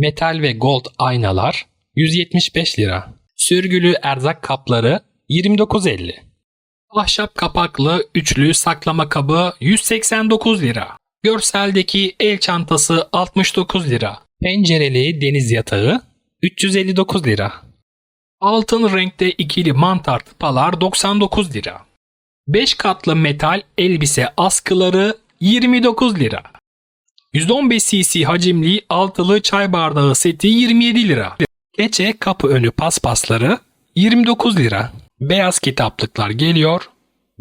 Metal ve gold aynalar 175 lira. Sürgülü erzak kapları 29.50. Ahşap kapaklı üçlü saklama kabı 189 lira. Görseldeki el çantası 69 lira. Pencereli deniz yatağı 359 lira. Altın renkte ikili mantar tıpalar 99 lira. 5 katlı metal elbise askıları 29 lira. 115 cc hacimli altılı çay bardağı seti 27 lira. Keçe kapı önü paspasları 29 lira. Beyaz kitaplıklar geliyor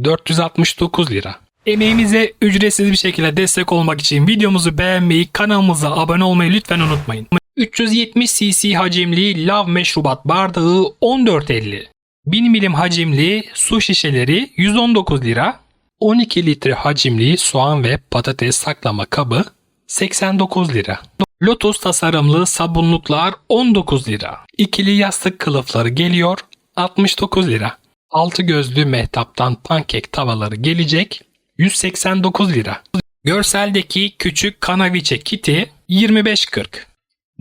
469 lira. Emeğimize ücretsiz bir şekilde destek olmak için videomuzu beğenmeyi, kanalımıza abone olmayı lütfen unutmayın. 370 cc hacimli lav meşrubat bardağı 14.50. 1000 milim hacimli su şişeleri 119 lira. 12 litre hacimli soğan ve patates saklama kabı 89 lira. Lotus tasarımlı sabunluklar 19 lira. İkili yastık kılıfları geliyor 69 lira. Altı gözlü mehtaptan pankek tavaları gelecek 189 lira. Görseldeki küçük kanaviçe kiti 25.40.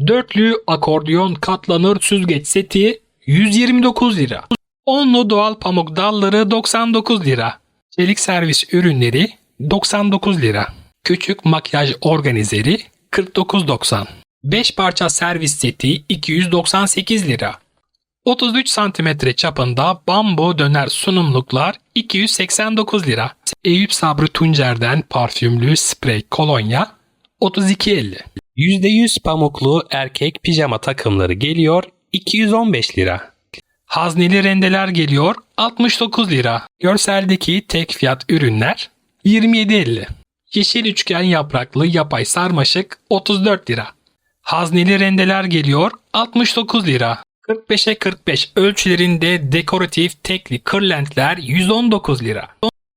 Dörtlü akordiyon katlanır süzgeç seti 129 lira. Onlu doğal pamuk dalları 99 lira. Çelik servis ürünleri 99 lira. Küçük makyaj organizeri 49.90. 5 parça servis seti 298 lira. 33 cm çapında bambu döner sunumluklar 289 lira. Eyüp Sabri Tuncer'den parfümlü sprey kolonya 32.50. %100 pamuklu erkek pijama takımları geliyor 215 lira. Hazneli rendeler geliyor 69 lira. Görseldeki tek fiyat ürünler 27.50. Yeşil üçgen yapraklı yapay sarmaşık 34 lira. Hazneli rendeler geliyor 69 lira. 45'e 45 ölçülerinde dekoratif tekli kırlentler 119 lira.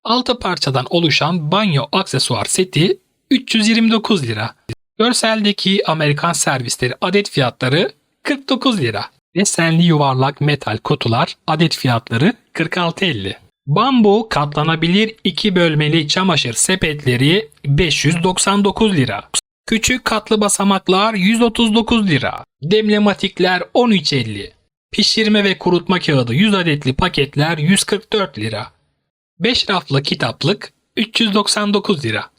6 parçadan oluşan banyo aksesuar seti 329 lira. Görseldeki Amerikan servisleri adet fiyatları 49 lira. Desenli yuvarlak metal kutular adet fiyatları 46.50. Bambu katlanabilir 2 bölmeli çamaşır sepetleri 599 lira. Küçük katlı basamaklar 139 lira. Demlematikler 13.50. Pişirme ve kurutma kağıdı 100 adetli paketler 144 lira. 5 raflı kitaplık 399 lira.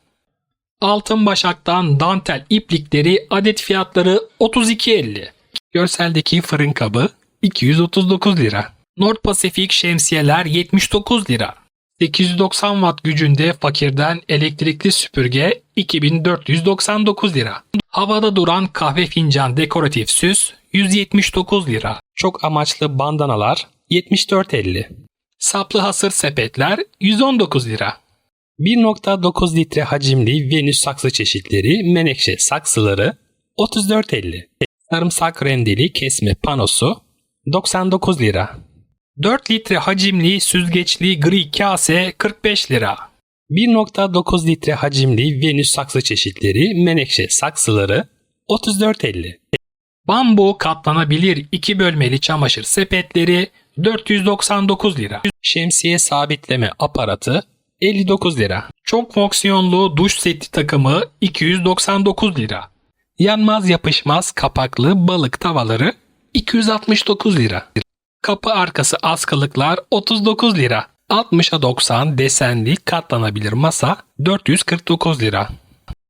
Altın başaktan dantel iplikleri adet fiyatları 32.50. Görseldeki fırın kabı 239 lira. Nord Pasifik şemsiyeler 79 lira. 890 watt gücünde fakirden elektrikli süpürge 2499 lira. Havada duran kahve fincan dekoratif süs 179 lira. Çok amaçlı bandanalar 74.50. Saplı hasır sepetler 119 lira. 1.9 litre hacimli Venüs saksı çeşitleri menekşe saksıları 34.50. Sarımsak rendeli kesme panosu 99 lira. 4 litre hacimli süzgeçli gri kase 45 lira. 1.9 litre hacimli Venüs saksı çeşitleri menekşe saksıları 34.50. Bambu katlanabilir 2 bölmeli çamaşır sepetleri 499 lira. Şemsiye sabitleme aparatı 59 lira. Çok fonksiyonlu duş seti takımı 299 lira. Yanmaz yapışmaz kapaklı balık tavaları 269 lira. Kapı arkası askılıklar 39 lira. 60'a 90 desenli katlanabilir masa 449 lira.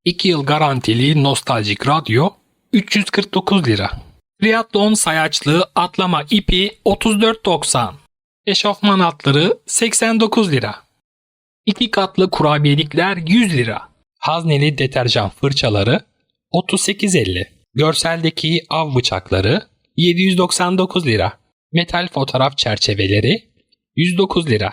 2 yıl garantili nostaljik radyo 349 lira. Triathlon sayaçlı atlama ipi 34.90. Eşofman atları 89 lira. 2 katlı kurabiyelikler 100 lira. Hazneli deterjan fırçaları 38.50. Görseldeki av bıçakları 799 lira. Metal fotoğraf çerçeveleri 109 lira.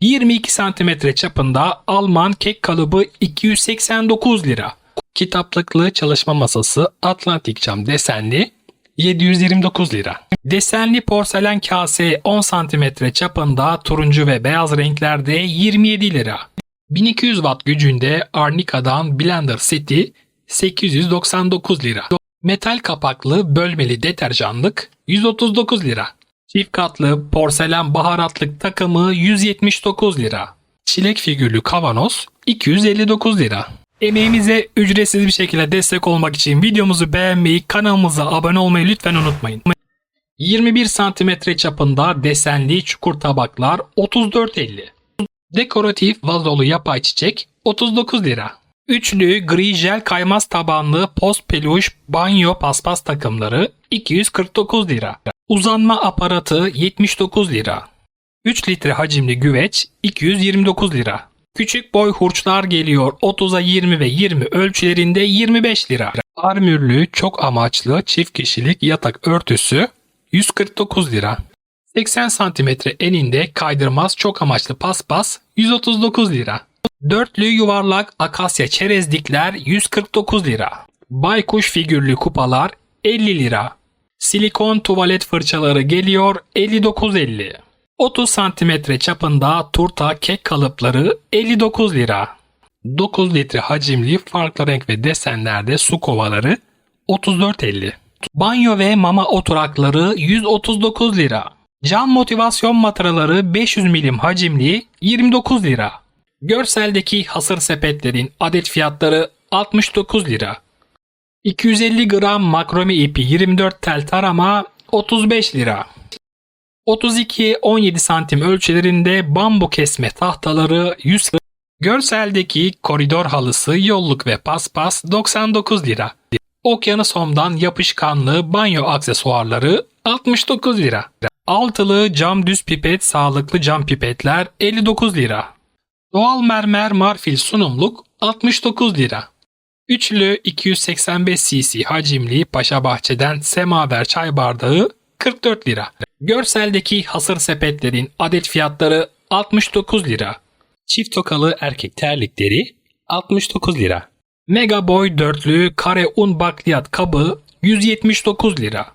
22 cm çapında Alman kek kalıbı 289 lira. Kitaplıklı çalışma masası Atlantik cam desenli 729 lira. Desenli porselen kase 10 cm çapında turuncu ve beyaz renklerde 27 lira. 1200 watt gücünde Arnica'dan blender seti 899 lira. Metal kapaklı bölmeli deterjanlık 139 lira. Çift katlı porselen baharatlık takımı 179 lira. Çilek figürlü kavanoz 259 lira. Emeğimize ücretsiz bir şekilde destek olmak için videomuzu beğenmeyi, kanalımıza abone olmayı lütfen unutmayın. 21 santimetre çapında desenli çukur tabaklar 34.50. Dekoratif vazolu yapay çiçek 39 lira. Üçlü gri jel kaymaz tabanlı post peluş banyo paspas takımları 249 lira. Uzanma aparatı 79 lira. 3 litre hacimli güveç 229 lira. Küçük boy hurçlar geliyor 30'a 20 ve 20 ölçülerinde 25 lira. Armürlü çok amaçlı çift kişilik yatak örtüsü 149 lira. 80 santimetre eninde kaydırmaz çok amaçlı paspas 139 lira. Dörtlü yuvarlak akasya çerezlikler 149 lira. Baykuş figürlü kupalar 50 lira. Silikon tuvalet fırçaları geliyor 59.50. 30 santimetre çapında turta kek kalıpları 59 lira. 9 litre hacimli farklı renk ve desenlerde su kovaları 34.50. Banyo ve mama oturakları 139 lira. Cam motivasyon mataraları 500 milim hacimli 29 lira. Görseldeki hasır sepetlerin adet fiyatları 69 lira. 250 gram makrome ipi 24 tel tarama 35 lira. 32-17 santim ölçülerinde bambu kesme tahtaları 100 lira. Görseldeki koridor halısı yolluk ve paspas 99 lira. Okyanus Home'dan yapışkanlı banyo aksesuarları 69 lira. Altılı cam düz pipet sağlıklı cam pipetler 59 lira. Doğal mermer marfil sunumluk 69 lira. Üçlü 285 cc hacimli Paşa Bahçe'den semaver çay bardağı 44 lira. Görseldeki hasır sepetlerin adet fiyatları 69 lira. Çift tokalı erkek terlikleri 69 lira. Mega Boy dörtlü kare un bakliyat kabı 179 lira.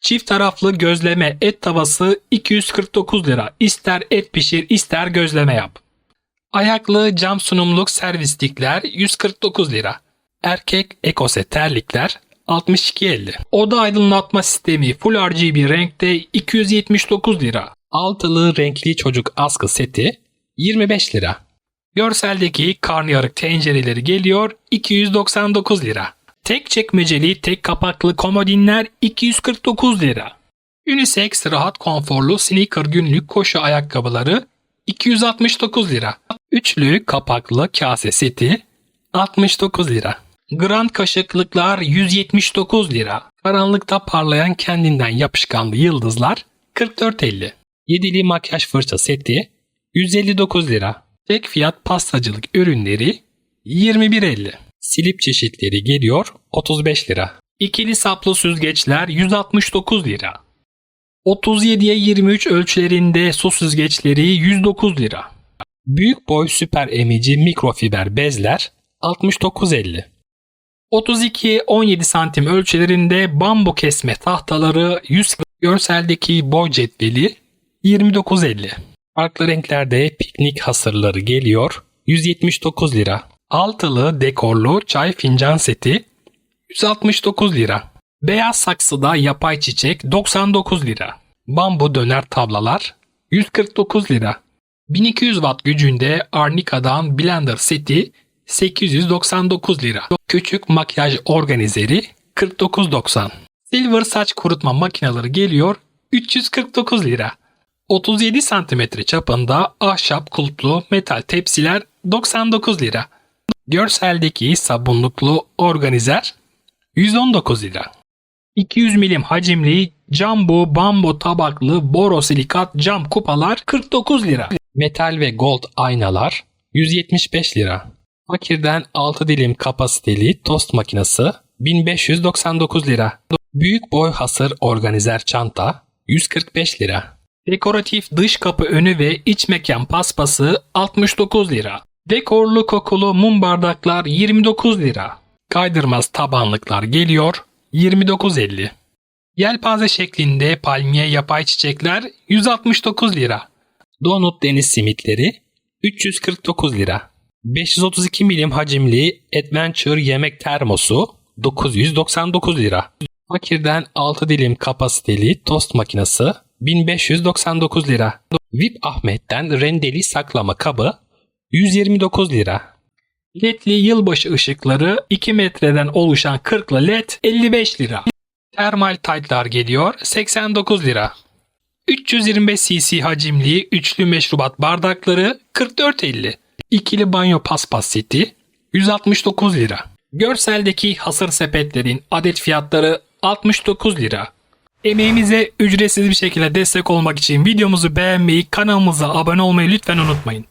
Çift taraflı gözleme et tavası 249 lira. İster et pişir ister gözleme yap. Ayaklı cam sunumluk servislikler 149 lira. Erkek ekose terlikler 62.50. Oda aydınlatma sistemi Full RGB renkte 279 lira. Altılı renkli çocuk askı seti 25 lira. Görseldeki karnıyarık tencereleri geliyor 299 lira. Tek çekmeceli tek kapaklı komodinler 249 lira. Unisex rahat konforlu sneaker günlük koşu ayakkabıları 269 lira. Üçlü kapaklı kase seti 69 lira. Grand kaşıklıklar 179 lira. Karanlıkta parlayan kendinden yapışkanlı yıldızlar 44.50. Yedili makyaj fırça seti 159 lira. Tek fiyat pastacılık ürünleri 21.50. Silip çeşitleri geliyor 35 lira. İkili saplı süzgeçler 169 lira. 37'ye 23 ölçülerinde su süzgeçleri 109 lira. Büyük boy süper emici mikrofiber bezler 69.50. 32-17 santim ölçülerinde bambu kesme tahtaları 100 görseldeki boy cetveli 29.50. Farklı renklerde piknik hasırları geliyor 179 lira. Altılı dekorlu çay fincan seti 169 lira. Beyaz saksıda yapay çiçek 99 lira. Bambu döner tablalar 149 lira. 1200 watt gücünde Arnica'dan blender seti 899 lira. Küçük makyaj organizeri 49.90. Silver saç kurutma makineleri geliyor 349 lira. 37 cm çapında ahşap kulplu metal tepsiler 99 lira. Görseldeki sabunluklu organizer 119 lira. 200 milim hacimli jumbo bambu tabaklı borosilikat cam kupalar 49 lira. Metal ve gold aynalar 175 lira. Fakirden 6 dilim kapasiteli tost makinesi 1599 lira. Büyük boy hasır organizer çanta 145 lira. Dekoratif dış kapı önü ve iç mekan paspası 69 lira. Dekorlu kokulu mum bardaklar 29 lira. Kaydırmaz tabanlıklar geliyor 29.50. Yelpaze şeklinde palmiye yapay çiçekler 169 lira. Donut deniz simitleri 349 lira. 532 milim hacimli Adventure yemek termosu 999 lira. Fakirden 6 dilim kapasiteli tost makinesi 1599 lira. VIP Ahmet'ten rendeli saklama kabı 129 lira. LED'li yılbaşı ışıkları 2 metreden oluşan 40'lı LED 55 lira. Termal taytlar geliyor 89 lira. 325 cc hacimli üçlü meşrubat bardakları 44.50. İkili banyo paspas seti 169 lira. Görseldeki hasır sepetlerin adet fiyatları 69 lira. Emeğimize ücretsiz bir şekilde destek olmak için videomuzu beğenmeyi, kanalımıza abone olmayı lütfen unutmayın.